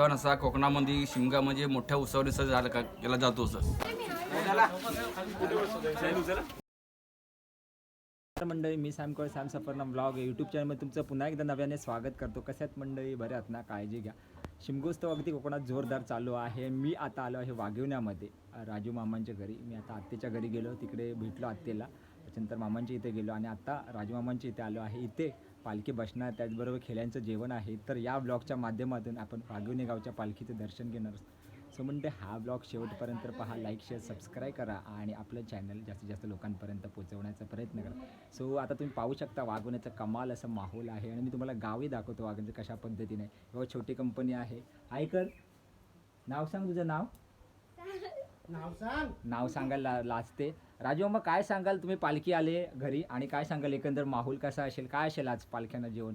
सण असा कोकणामध्ये शिमगा म्हणजे मोठ्या उत्सवाने सण झाला का केला जातो सर मंडळी मी सॅम कळ सॅम सफरना ब्लॉग. यूट्यूब चॅनलमध्ये तुमचं पुन्हा एकदा नव्याने स्वागत करतो. कसे आहेत मंडळी? बरे ना? काळजी घ्या. शिमगोत्सव अगदी कोकणात जोरदार चालू आहे. मी आता आलो आहे वाघिवण्यामध्ये राजू मामांच्या घरी. मी आता आत्तेच्या घरी गेलो तिकडे भेटलो आत्तेला. त्याच्यानंतर मामांच्या इथे गेलो आणि आत्ता राजू मामांच्या इथे आलो आहे. इथे पालखी बसणार त्याचबरोबर खेळ्यांचं जेवण आहे. तर या ब्लॉगच्या माध्यमातून आपण वाघिवणे गावच्या पालखीचं दर्शन घेणार सो म्हणते हा ब्लॉग शेवटपर्यंत पहा लाईक शेअर सबस्क्राईब करा आणि आपलं चॅनल जास्तीत जास्त लोकांपर्यंत पोहोचवण्याचा प्रयत्न करा. सो आता तुम्ही पाहू शकता वागवण्याचा कमाल असा माहोल आहे आणि मी तुम्हाला गावही दाखवतो वागण्याचं कशा पद्धतीने. किंवा छोटी कंपनी आहे. ऐकर नाव सांग तुझं नाव? नाव सांग. नाव सांगायला लाजते. राजू मग काय सांगाल? तुम्ही पालखी आले घरी आणि काय सांगाल? एकंदर माहोल कसा असेल? काय असेल आज पालख्यांना जेवण?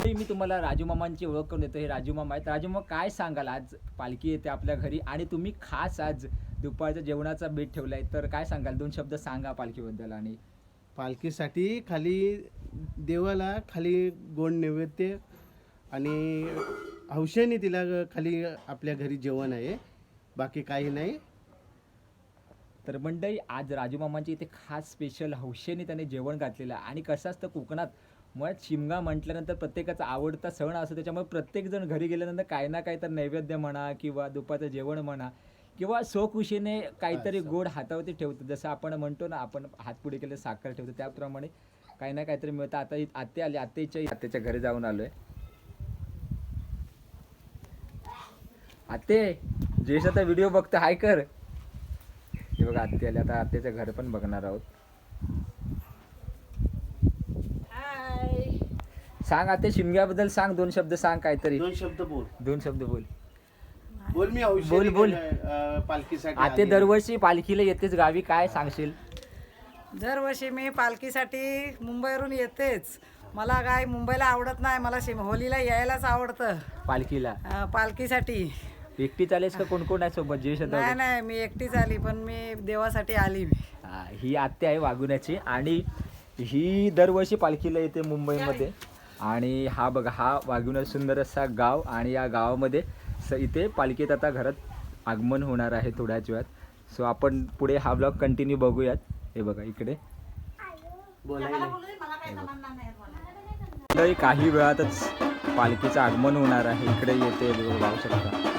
तरी मी तुम्हाला राजू मामांची ओळख करून देतो. हे राजू मामा आहेत. राजू मग काय सांगाल? आज पालखी येते आपल्या घरी आणि तुम्ही खास आज दुपारच्या जेवणाचा बेट ठेवलाय. तर काय सांगाल? दोन शब्द सांगा पालखीबद्दल आणि पालखीसाठी खाली देवाला खाली गोड नैवेद्य आणि हौशेने तिला खाली आपल्या घरी जेवण आहे. बाकी काही नाही. तर मंडळी आज राजू मामांच्या इथे खास स्पेशल हौशेने त्याने जेवण घातलेलं आहे. आणि कसं असतं कोकणात मुळात शिमगा म्हटल्यानंतर प्रत्येकाचा आवडता सण असतो. त्याच्यामुळे प्रत्येकजण घरी गेल्यानंतर काही ना काही तर नैवेद्य म्हणा किंवा दुपारचं जेवण म्हणा किंवा स्वखुशीने काहीतरी. गोड हातावरती ठेवतो. जसं आपण म्हणतो ना आपण हात पुढे केलं साखर ठेवतो. त्याप्रमाणे काही ना काहीतरी मिळतं. आता आत्या आली. आत्याच्या आत्याच्या घरी जाऊन आलोय. आते जेश आता व्हिडिओ बघतो हाय कर. बघा आत्ते आले. आता आत्याचं घर पण बघणार आहोत. सांग आते शिमग्याबद्दल सांग. दोन शब्द सांग काहीतरी. दोन शब्द बोल. दोन शब्द बोल. बोल मी बोल, बोल. अं, पालखीसाठी आते आली. दरवर्षी पालखीला येतेच गावी. काय सांगशील? दरवर्षी मी पालखीसाठी मुंबईवरून येतेच. मला काय मुंबईला आवडत नाही. मला शिम होलीला यायलाच आवडतं. पालखीला. अं, पालखीसाठी. एकटी चालेस का? कोण कोण आहे सोबत? जेश आता नाही नाही मी एकटीच आली पण मी देवासाठी आली मी. हा, ही आत्या आहे वागुण्याची आणि ही दरवर्षी पालखीला येते मुंबईमध्ये. आणि हा बघा हा वागुणा सुंदर असा गाव. आणि या गावामध्ये स इथे पालखीत आता घरात आगमन होणार आहे थोड्याच वेळात. सो आपण पुढे हा ब्लॉग कंटिन्यू बघूयात. हे बघा इकडे. काही वेळातच पालखीचं आगमन होणार आहे. इकडे येते बघू शकता.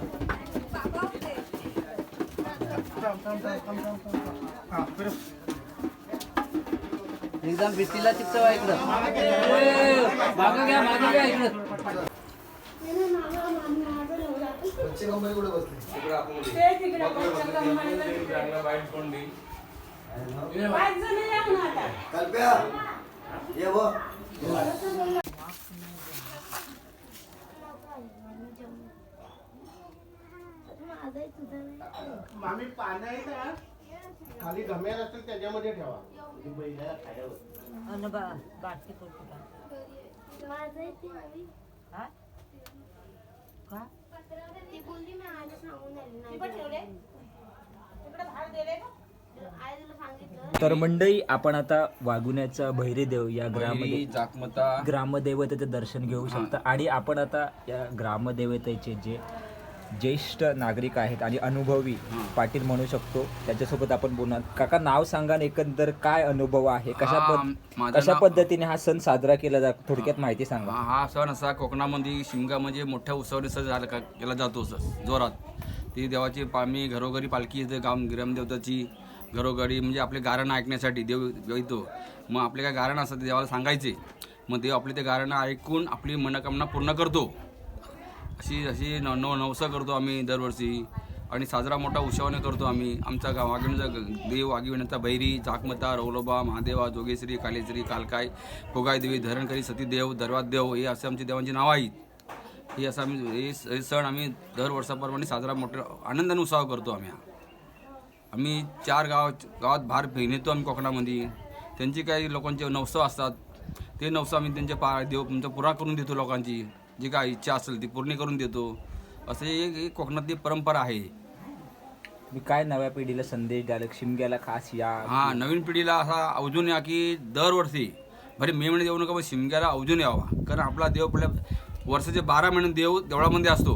एकदम भीतीला चिपचवा इकडं. मागं घ्या मागं घ्या इकडं. मामी पानं आहेत ना, खाली गमेर असेल त्याच्यामध्ये ठेवा. म्हणजे बैलाला खायला होतं. ती बोलली मी आईला सांगून आली नाही. आईला सांगितलं. तर मंडळी आपण आता वागुण्याचा भैरीदेव या बहिरी, जाकमता ग्रामदेवतेचं दर्शन घेऊ शकता. आणि आपण आता या ग्रामदेवतेचे जे ज्येष्ठ नागरिक आहेत आणि अनुभवी पाटील म्हणू शकतो. त्याच्यासोबत आपण बोलणार. काका नाव सांगा आणि एकंदर काय अनुभव आहे? कशा हा, पद माझं कशा नाव- पद्धतीने हा सण साजरा केला जातो थोडक्यात माहिती सांगा. हा हा सण असा कोकणामध्ये शिमगा म्हणजे मोठ्या उत्सवाने सण झाला का केला जातो सण जोरात. ती देवाची पामी घरोघरी पालखी येते गाव ग्रामदेवताची घरोघरी म्हणजे आपले गारणं ऐकण्यासाठी देव येतो. मग आपले काय गारणं असतात ते देवाला सांगायचे. मग देव आपले ते गारणं ऐकून आपली मनोकामना पूर्ण करतो. अशी अशी न नव नवसा करतो आम्ही दरवर्षी. आणि साजरा मोठा उत्सवाने करतो आम्ही. आमचा गाव वाघिणीचा देव वाघिणीचा बैरी जाकमता रौलोबा महादेवा जोगेश्री कालेश्री कालकाय गोगाईदेवी धरणकरी सतीदेव दरवाद देव हे असे आमची देवांची नावं आहेत. हे असं आम्ही हे स- हे सण आम्ही दर वर्षाप्रमाणे साजरा मोठ्या आनंदाने उत्साह करतो आम्ही. आम्ही चार गाव गावात बाहेर नेतो आम्ही कोकणामध्ये. त्यांची काही लोकांचे नवसं असतात. ते नवसं आम्ही त्यांचे पा देव तुमचं पुरा करून देतो लोकांची. जी काय इच्छा असेल ती पूर्ण करून देतो. असं एक एक कोकणातली परंपरा आहे. मी काय नव्या पिढीला संदेश द्याल शिमग्याला खास या. हा नवीन पिढीला असा अवजून या की दरवर्षी बरे मे महिन्यात येऊ नका पण शिमग्याला अवजून यावा. कारण आपला देव आपल्या वर्षाचे बारा महिने देव देवळामध्ये असतो.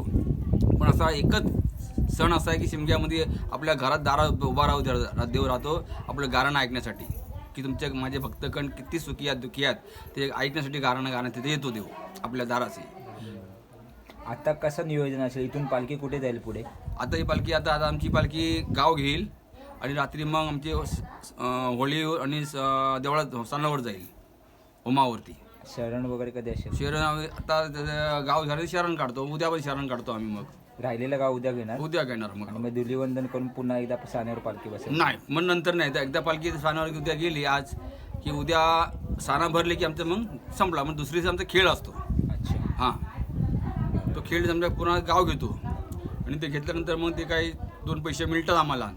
पण असा एकच सण असा आहे की शिमग्यामध्ये आपल्या घरात दारात उभा राहू देव राहतो आपलं गाणं ऐकण्यासाठी. की तुमच्या माझे भक्तगण किती सुखी आहेत दुखी आहेत ते ऐकण्यासाठी गाणं गाणं तिथे येतो देव आपल्या दाराशी. आता कसं नियोजन असेल? इथून पालखी कुठे जाईल पुढे? आता ही पालखी आता आता आमची पालखी गाव घेईल आणि रात्री मग आमची अं, होळी आणि स- देवळात सणावर जाईल. होमावरती शरण वगैरे कधी असेल? शरण आम्ही आता गाव झाले शरण काढतो. उद्या पण शरण काढतो आम्ही मग. राहिलेलं गाव उद्या घेणार? उद्या घेणार आणि मग मग धुलीवंदन करून पुन्हा एकदा साण्यावर पालखी बसेल? नाही मग नंतर नाही. तर एकदा पालखी सानावर उद्या गेली आज की उद्या साना भरले की आमचं मग संपला. मग दुसरी दिवशी आमचा खेळ असतो. अच्छा. हां. खेळ समजा पूर्ण गाव घेतो आणि ते घेतल्यानंतर मग ते काही दोन पैसे मिळतात आम्हाला.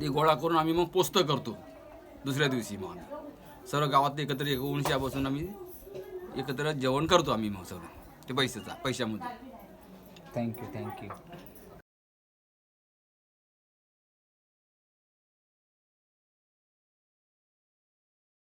ते गोळा करून आम्ही मग पोस्त करतो दुसऱ्या दिवशी मग. आम्ही सर्व गावात एकत्र एक उंशापासून आम्ही एकत्र जेवण करतो आम्ही मग सगळं. ते पैशाचा पैशामध्ये. Thank you thank you